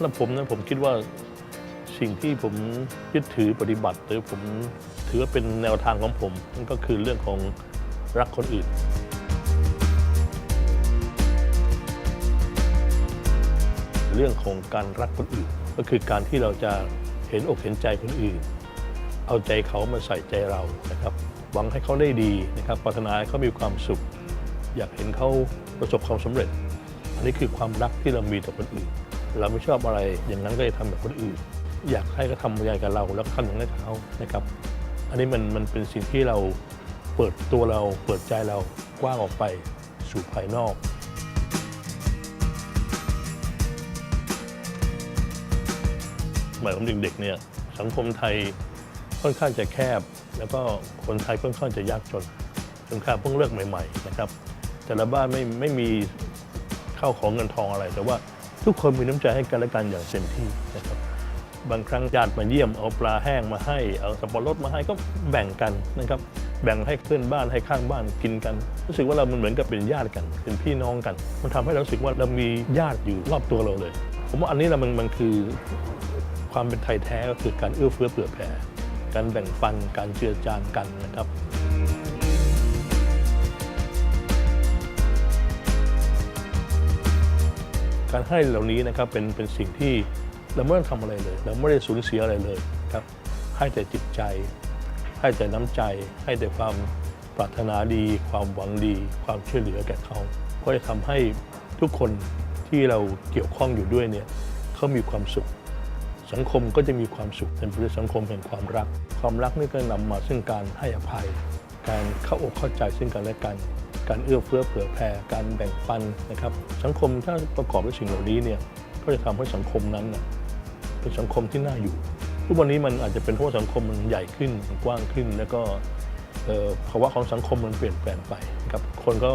แล้วผมนะผมคิดว่าสิ่งที่ผมยึดถือปฏิบัติ หรือผมถือว่าเป็นแนวทางของผมนั่นก็คือเรื่องของรักคนอื่น เรื่องของการรักคนอื่น ก็คือการที่เราจะเห็นอกเห็นใจคนอื่น เอาใจเขามาใส่ใจเรานะครับ หวังให้เขาได้ดีนะครับปรารถนาให้เขามีความสุข อยากเห็นเขาประสบความสำเร็จ อันนี้คือความรักที่เรามีต่อคนอื่น เราไม่ชอบอะไร อย่างนั้นก็จะทำแบบคนอื่น อยากให้เขาทำอย่างกับเรา แล้วก็ทำอย่างนั้นกับเขานะครับ อันนี้มันมันเป็นสิ่งที่เราเปิดตัวเราเปิดใจเรากว้างออกไปสู่ภายนอกสมัยผมเด็กๆเนี่ยสังคมไทยค่อนข้างจะแคบ แล้วก็คนไทยค่อนข้างจะยากจนจนข้าเพิ่งเลิกใหม่ ๆ นะครับ แต่ละบ้านไม่ไม่มีข้าวของเงินทองอะไรแต่ว่า ทุกคนมีน้ำใจให้กันและกันอย่างเต็มที่นะครับบางครั้งญาติมาเยี่ยมเอาปลาแห้งมาให้ เอาสับปะรดมาให้ก็แบ่งกันนะครับแบ่งให้เพื่อนบ้านให้ข้างบ้านกินกัน รู้สึกว่าเรามันเหมือนกับเป็นญาติกัน เป็นพี่น้องกัน มันทำให้เรารู้สึกว่าเรามีญาติอยู่รอบตัวเราเลย ผมว่าอันนี้แหละมันมันคือความเป็นไทยแท้ก็คือการเอื้อเฟื้อเผื่อแผ่การแบ่งปันการเจือจานกันนะครับ การให้เหล่านี้นะครับเป็นเป็นสิ่งที่เราไม่ต้องทำอะไรเลย เราไม่ได้สูญเสียอะไรเลยครับให้แต่จิตใจ ให้แต่น้ำใจ ให้แต่ความปรารถนาดี ความหวังดี ความช่วยเหลือแก่เขาก็จะทำให้ทุกคนที่เราเกี่ยวข้องอยู่ด้วยเนี่ยเขามีความสุข สังคมก็จะมีความสุขเป็นสังคมแห่งความรัก ความรักนี่ก็นำมาซึ่งการให้อภัย การเข้าอกเข้าใจซึ่งกันและกัน การเอื้อเฟื้อเผื่อแผ่การแบ่งปันนะครับ สังคมถ้าประกอบด้วยสิ่งเหล่านี้เนี่ยก็จะทำให้สังคมนั้นนะเป็นสังคมที่น่าอยู่ ทุกวันนี้มันอาจจะเป็นเพราะว่าสังคมมันใหญ่ขึ้นมันกว้างขึ้น แล้วก็ภาวะของสังคมมันเปลี่ยนแปลงไปนะครับคนก็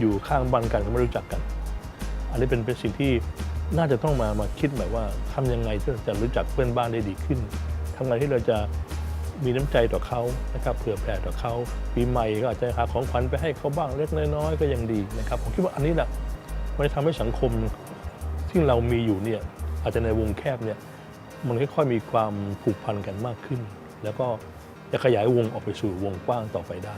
อยู่ข้างบ้านกันก็ไม่รู้จักกัน อันนี้เป็นเป็นสิ่งที่น่าจะต้องมามาคิดแบบว่าทำยังไงที่เราจะรู้จักเพื่อนบ้านได้ดีขึ้นทำไงที่เราจะ มีน้ำใจต่อเขานะครับเผื่อแผ่ต่อเขาปีใหม่ก็อาจจะหาของขวัญไปให้เขาบ้างเล็กน้อยๆก็ยังดีนะครับผมคิดว่าอันนี้แหละมันจะทำให้สังคมที่เรามีอยู่เนี่ยอาจจะในวงแคบเนี่ยมันค่อยๆมีความผูกพันกันมากขึ้น แล้วก็จะขยายวงออกไปสู่วงกว้างต่อไปได้